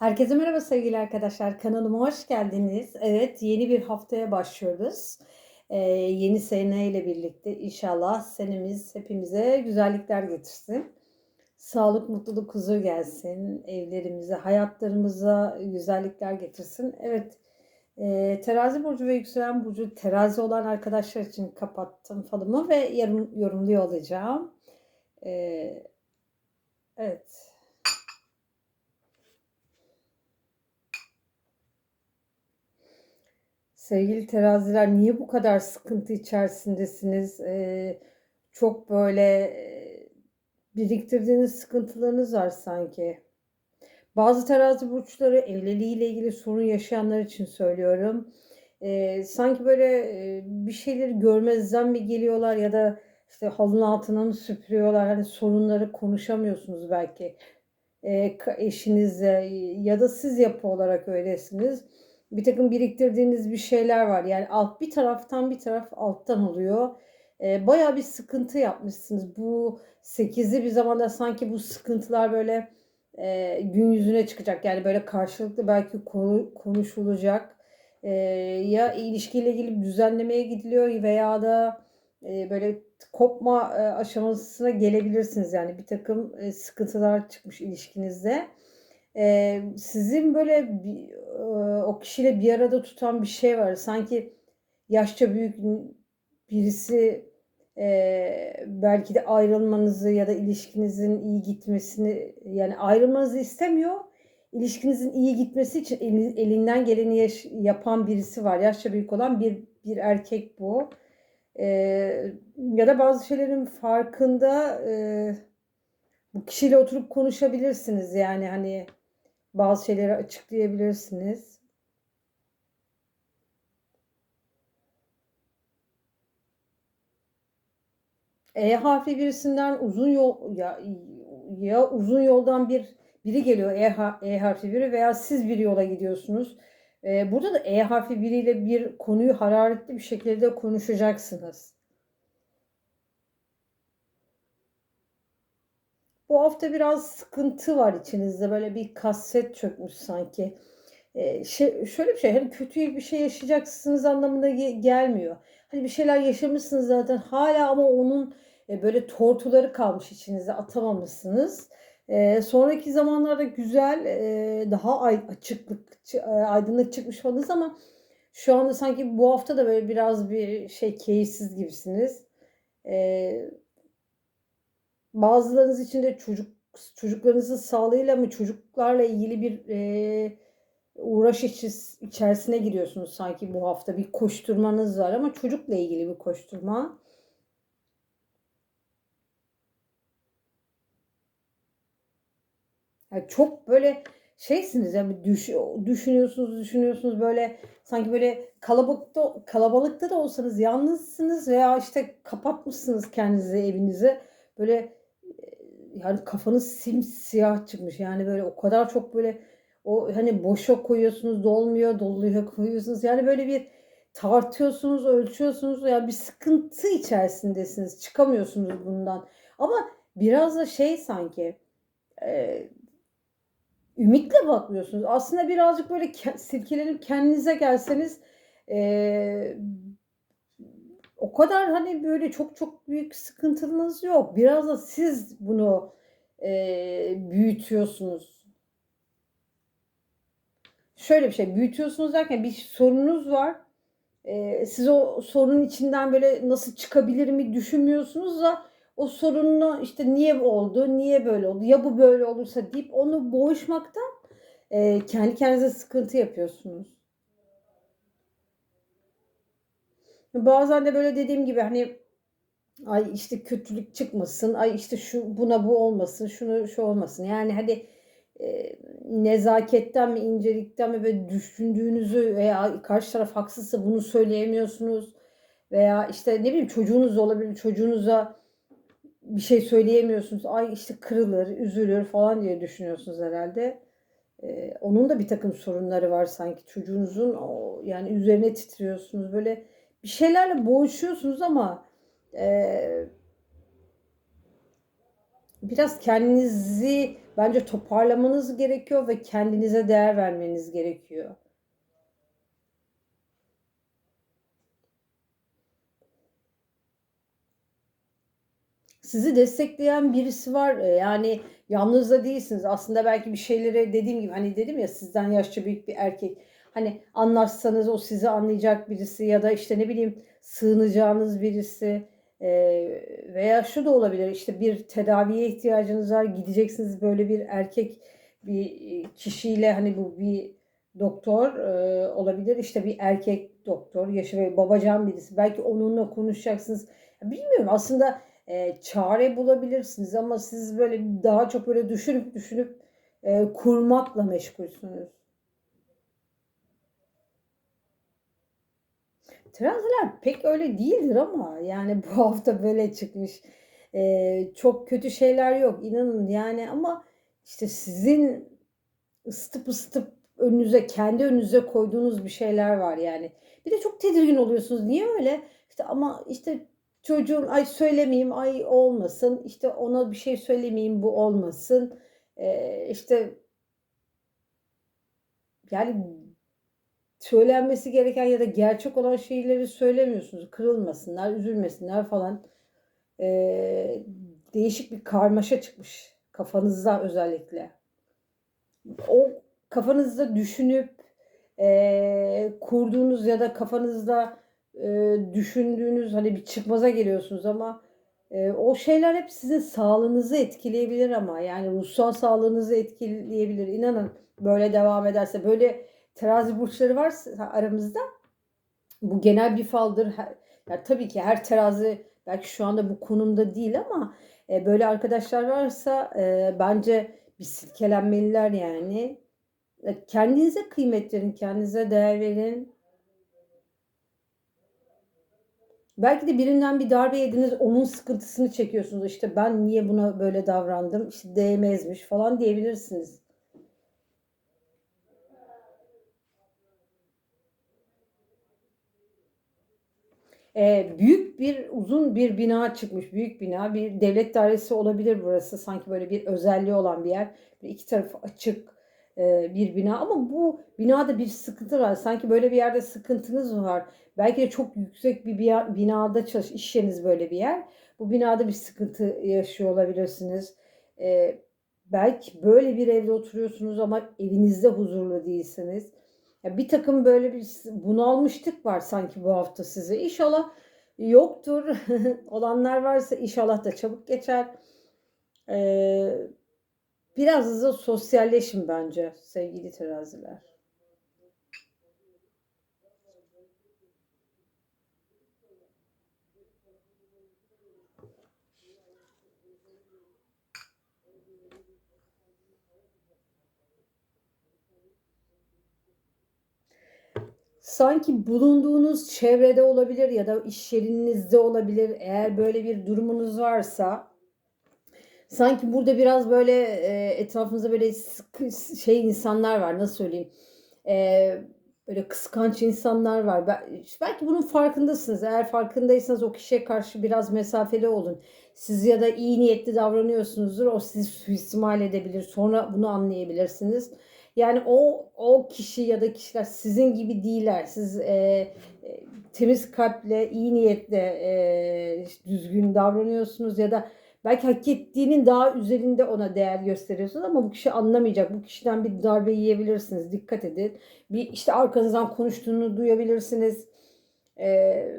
Herkese merhaba sevgili arkadaşlar. Kanalıma hoş geldiniz. Evet, yeni bir haftaya başlıyoruz. Ee, yeni seneyle birlikte inşallah senemiz hepimize güzellikler getirsin. Sağlık, mutluluk, huzur gelsin. Evlerimize, hayatlarımıza güzellikler getirsin. Evet, e, terazi burcu ve yükselen burcu terazi olan arkadaşlar için kapattım falımı ve yarım yorumluyor olacağım. Ee, evet. Sevgili teraziler niye bu kadar sıkıntı içerisindesiniz? Ee, çok böyle e, biriktirdiğiniz sıkıntılarınız var sanki. Bazı terazi burçları evliliğiyle ilgili sorun yaşayanlar için söylüyorum. Ee, sanki böyle e, bir şeyleri görmezden mi geliyorlar ya da işte halının altına mı süpürüyorlar? Hani sorunları konuşamıyorsunuz belki e, eşinizle ya da siz yapı olarak öylesiniz bir takım biriktirdiğiniz bir şeyler var. Yani alt bir taraftan bir taraf alttan oluyor. E, bayağı bir sıkıntı yapmışsınız. Bu 8'li bir zamanda sanki bu sıkıntılar böyle e, gün yüzüne çıkacak. Yani böyle karşılıklı belki konu, konuşulacak. E, ya ilişkiyle ilgili düzenlemeye gidiliyor veya da e, böyle kopma e, aşamasına gelebilirsiniz. Yani bir takım e, sıkıntılar çıkmış ilişkinizde. E, sizin böyle bir, e, o kişiyle bir arada tutan bir şey var. Sanki yaşça büyük birisi e, belki de ayrılmanızı ya da ilişkinizin iyi gitmesini yani ayrılmanızı istemiyor. İlişkinizin iyi gitmesi için elinden geleni yaş- yapan birisi var. Yaşça büyük olan bir bir erkek bu. E, ya da bazı şeylerin farkında e, bu kişiyle oturup konuşabilirsiniz. Yani hani bazı şeyleri açıklayabilirsiniz. E harfi birisinden uzun yol ya ya uzun yoldan bir biri geliyor E, e harfi biri veya siz bir yola gidiyorsunuz. E, burada da E harfi biriyle bir konuyu hararetli bir şekilde konuşacaksınız. Bu hafta biraz sıkıntı var içinizde. Böyle bir kaset çökmüş sanki. Ee, şey, şöyle bir şey, hani kötü bir şey yaşayacaksınız anlamına gelmiyor. Hani bir şeyler yaşamışsınız zaten hala ama onun e, böyle tortuları kalmış içinizde atamamışsınız. E, sonraki zamanlarda güzel, e, daha ay, açıklık, e, aydınlık çıkmış oldunuz ama şu anda sanki bu hafta da böyle biraz bir şey keyifsiz gibisiniz. E, Bazılarınız için de çocuk çocuklarınızın sağlığıyla mı çocuklarla ilgili bir e, uğraş içerisine giriyorsunuz sanki bu hafta. Bir koşturmanız var ama çocukla ilgili bir koşturma. Yani çok böyle şeysiniz yani düş, düşünüyorsunuz düşünüyorsunuz. Böyle sanki böyle kalabalıkta kalabalıkta da olsanız yalnızsınız veya işte kapatmışsınız kendinizi evinize böyle yani kafanız simsiyah çıkmış. Yani böyle o kadar çok böyle o hani boşa koyuyorsunuz dolmuyor, doluya koyuyorsunuz. Yani böyle bir tartıyorsunuz, ölçüyorsunuz. Yani bir sıkıntı içerisindesiniz. Çıkamıyorsunuz bundan. Ama biraz da şey sanki e, ümitle bakmıyorsunuz. Aslında birazcık böyle silkelenip kendinize gelseniz e, o kadar hani böyle çok çok büyük sıkıntınız yok. Biraz da siz bunu e, büyütüyorsunuz. Şöyle bir şey büyütüyorsunuz derken bir sorunuz var. E, siz o sorunun içinden böyle nasıl çıkabilir mi düşünmüyorsunuz da o sorununu işte niye oldu, niye böyle oldu, ya bu böyle olursa deyip onu boğuşmaktan e, kendi kendinize sıkıntı yapıyorsunuz. Bazen de böyle dediğim gibi hani ay işte kötülük çıkmasın, ay işte şu buna bu olmasın, şunu şu olmasın. Yani hadi e, nezaketten mi, incelikten mi böyle düşündüğünüzü veya karşı taraf haksızsa bunu söyleyemiyorsunuz. Veya işte ne bileyim çocuğunuz olabilir, çocuğunuza bir şey söyleyemiyorsunuz. Ay işte kırılır, üzülür falan diye düşünüyorsunuz herhalde. Ee, onun da bir takım sorunları var sanki çocuğunuzun o, yani üzerine titriyorsunuz böyle bir şeylerle boğuşuyorsunuz ama e, Biraz kendinizi bence toparlamanız gerekiyor ve kendinize değer vermeniz gerekiyor. Sizi destekleyen birisi var. Eee, yani yalnız da değilsiniz. Aslında belki bir şeyleri dediğim gibi, hani, dedim ya sizden yaşça büyük bir erkek. Hani, anlatsanız o sizi anlayacak birisi ya da, işte, ne bileyim, sığınacağınız birisi, eee, veya şu da olabilir, işte, bir tedaviye ihtiyacınız var, gideceksiniz böyle bir erkek bir, kişiyle, hani, bu bir doktor, eee, olabilir, işte, bir erkek doktor, yaşı ve babacan birisi. Belki onunla konuşacaksınız. Bilmiyorum aslında, eee, çare bulabilirsiniz ama siz böyle daha çok böyle düşünüp düşünüp, eee, kurmakla meşgulsünüz. Teraziler pek öyle değildir ama yani bu hafta böyle çıkmış. Eee, çok kötü şeyler yok inanın yani ama işte sizin ısıtıp ısıtıp önünüze, kendi önünüze koyduğunuz bir şeyler var yani. Bir de çok tedirgin oluyorsunuz. Niye öyle? İşte ama işte çocuğum ay söylemeyeyim, ay olmasın, işte ona bir şey söylemeyeyim, bu olmasın. Eee, işte yani söylenmesi gereken ya da gerçek olan şeyleri söylemiyorsunuz. Kırılmasınlar, üzülmesinler falan. Eee, değişik bir karmaşa çıkmış kafanızda özellikle. O kafanızda düşünüp, eee, kurduğunuz ya da kafanızda, eee, düşündüğünüz, hani, bir çıkmaza geliyorsunuz ama, eee, o şeyler hep sizin sağlığınızı etkileyebilir ama yani ruhsal sağlığınızı etkileyebilir. İnanın böyle devam ederse. Böyle terazi burçları varsa aramızda bu genel bir faldır. He ya, tabii ki her terazi belki şu anda bu konumda değil ama, eee, böyle arkadaşlar varsa, eee, bence bir silkelenmeliler yani. Eee, kendinize kıymet verin, kendinize değer verin. Belki de birinden bir darbe yediniz, onun sıkıntısını çekiyorsunuz. İşte, "Ben niye buna böyle davrandım, işte, değmezmiş." falan diyebilirsiniz. Eee, büyük bir, uzun bir bina çıkmış. Büyük bina. Bir devlet dairesi olabilir burası. Sanki böyle bir özelliği olan bir yer. 2 tarafı açık, eee, bir bina ama bu binada bir sıkıntı var. Sanki böyle bir yerde sıkıntınız var? Belki de çok yüksek bir binada çalış iş yeriniz böyle bir yer. Bu binada bir sıkıntı yaşıyor olabilirsiniz. Eee, belki böyle bir evde oturuyorsunuz ama evinizde huzurlu değilsiniz. Ya, birtakım böyle bir bunalmışlık var sanki bu hafta size. İnşallah yoktur. Olanlar varsa inşallah da çabuk geçer. Eee, biraz da sosyalleşin bence sevgili teraziler. Sanki bulunduğunuz çevrede olabilir ya da iş yerinizde olabilir. Eğer böyle bir durumunuz varsa sanki burada biraz böyle, eee, etrafınızda böyle sıkı şey insanlar var, nasıl söyleyeyim? Eee, böyle kıskanç insanlar var. Be belki bunun farkındasınız. Eğer farkındaysanız o kişiye karşı biraz mesafeli olun. Siz ya da iyi niyetli davranıyorsunuzdur, o sizi suistimal edebilir. Sonra bunu anlayabilirsiniz. Yani o o kişi ya da kişiler sizin gibi değiller. Siz, eee, eee, temiz kalple, iyi niyetle, eee, düzgün davranıyorsunuz ya da belki hak ettiğinin daha üzerinde ona değer gösteriyorsunuz ama bu kişi anlamayacak. Bu kişiden bir darbe yiyebilirsiniz. Dikkat edin. Bir, işte, arkanızdan konuştuğunu duyabilirsiniz. Eee,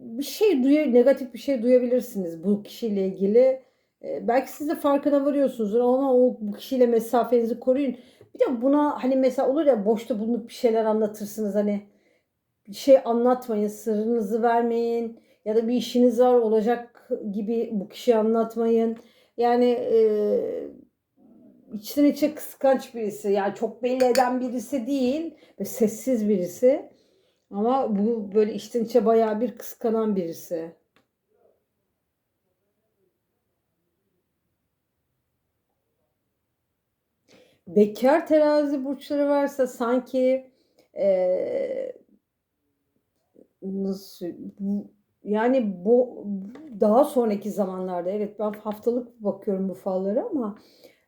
bir şey duya negatif bir şey duyabilirsiniz bu kişiyle ilgili. Eee, belki siz de farkına varıyorsunuzdur ama o bu kişiyle mesafenizi koruyun. Bir de buna, hani, mesela olur ya boşta bulunup bir şeyler anlatırsınız, hani, bir şey anlatmayın, sırrınızı vermeyin ya da bir işiniz var olacak gibi bu kişiye anlatmayın. Yani, eee, içten içe kıskanç birisi, yani çok belli eden birisi değil ve sessiz birisi ama bu böyle içten içe bayağı bir kıskanan birisi. Bekâr terazi burçları varsa sanki, eee, nasıl Yani bu daha sonraki zamanlarda evet ben haftalık bakıyorum bu fallara ama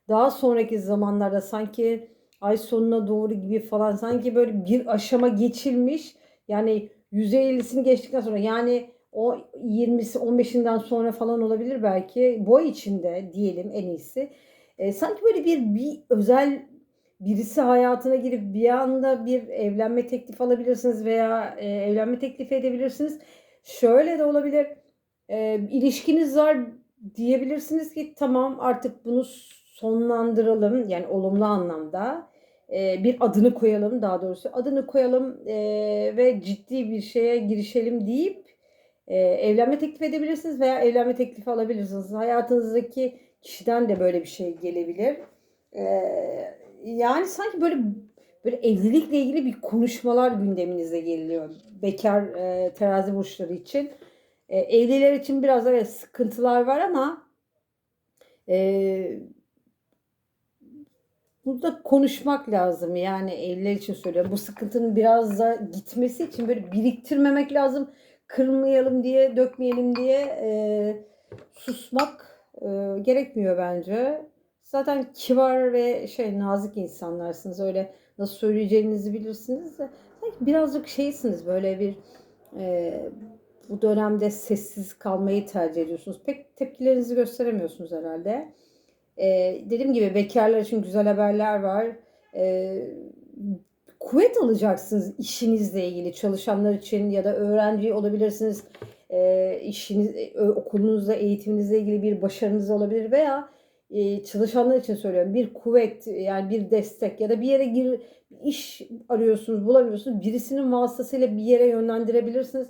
daha sonraki zamanlarda sanki ay sonuna doğru gibi falan sanki böyle bir aşama geçilmiş. Yani %50'sini geçtikten sonra yani o 20'si 15'inden sonra falan olabilir belki. Bu ay içinde diyelim en iyisi. E, sanki böyle bir bir özel birisi hayatına girip bir anda bir evlenme teklifi alabilirsiniz veya e, evlenme teklifi edebilirsiniz. Şöyle de olabilir. E, ilişkiniz var diyebilirsiniz ki tamam artık bunu sonlandıralım yani olumlu anlamda e, bir adını koyalım daha doğrusu adını koyalım e, ve ciddi bir şeye girişelim deyip e, evlenme teklif edebilirsiniz veya evlenme teklifi alabilirsiniz. Hayatınızdaki kişiden de böyle bir şey gelebilir. E, yani sanki böyle böyle evlilikle ilgili bir konuşmalar gündeminize geliyor. Bekar e, terazi burçları için. E, evliler için biraz evet sıkıntılar var ama e, burada konuşmak lazım. Yani evliler için söylüyorum. Bu sıkıntının biraz da gitmesi için böyle biriktirmemek lazım. Kırmayalım diye, dökmeyelim diye e, susmak e, gerekmiyor bence. Zaten kibar ve şey nazik insanlarsınız. Öyle nasıl söyleyeceğinizi bilirsiniz de. Sanki birazcık şeysiniz böyle bir e, bu dönemde sessiz kalmayı tercih ediyorsunuz. Pek tepkilerinizi gösteremiyorsunuz herhalde. E, dediğim gibi bekarlar için güzel haberler var. E, kuvvet alacaksınız işinizle ilgili çalışanlar için ya da öğrenci olabilirsiniz. E, işiniz, e, okulunuzla, eğitiminizle ilgili bir başarınız olabilir veya e, çalışanlar için söylüyorum bir kuvvet yani bir destek ya da bir yere gir iş arıyorsunuz bulamıyorsunuz birisinin vasıtasıyla bir yere yönlendirebilirsiniz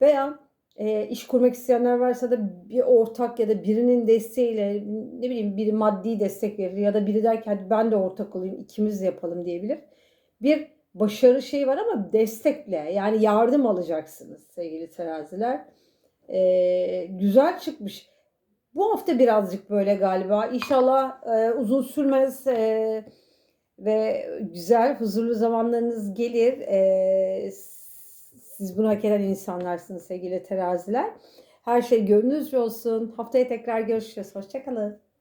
veya e, iş kurmak isteyenler varsa da bir ortak ya da birinin desteğiyle ne bileyim biri maddi destek verir ya da biri der ki hadi ben de ortak olayım ikimiz yapalım diyebilir. Bir başarı şeyi var ama destekle yani yardım alacaksınız sevgili teraziler. E, güzel çıkmış. Bu hafta birazcık böyle galiba. İnşallah e, uzun sürmez e, ve güzel, huzurlu zamanlarınız gelir. E, siz bunu hak eden insanlarsınız sevgili teraziler. Her şey gönlünüzce olsun. Haftaya tekrar görüşürüz. Hoşçakalın.